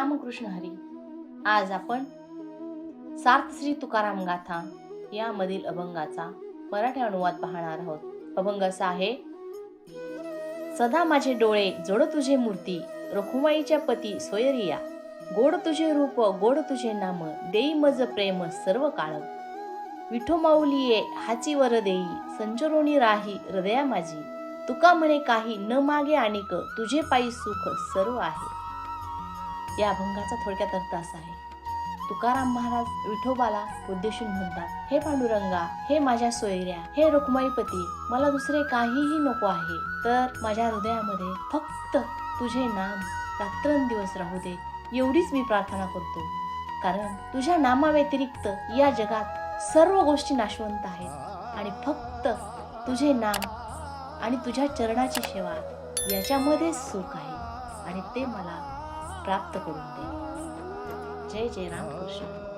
रामकृष्ण हरी. आज आपण सार्थ श्री तुकाराम गाथा यामधील अभंगाचा मराठी अनुवाद पाहणार आहोत. अभंग असा आहे सदा माझे डोळे जोड तुझे मूर्ती रखुमाईच्या पती सोयरिया. गोड तुझे रूप गोड तुझे नाम देई मज प्रेम सर्व काळ. विठो माऊलीये हाची वर देई संचरोणी राही हृदया माझी. तुका म्हणे काही न मागे आणिक तुझे पायी सुख सर्व आहे. या अभंगाचा थोडक्यात अर्थ असा आहे. तुकाराम महाराज विठोबाला उद्देशून म्हणतात हे पांडुरंगा हे माझ्या सोयऱ्या हे रुक्माईपती मला दुसरे काहीही नको आहे. तर माझ्या हृदयामध्ये फक्त तुझे नाम रात्रंदिवस राहू दे. एवढीच मी प्रार्थना करतो. कारण तुझ्या नामाव्यतिरिक्त या जगात सर्व गोष्टी नाशवंत आहेत. आणि फक्त तुझे नाम आणि तुझ्या चरणाची सेवा याच्यामध्ये सुख आहे. आणि ते मला प्राप्त करून दे जय जय रामकृष्ण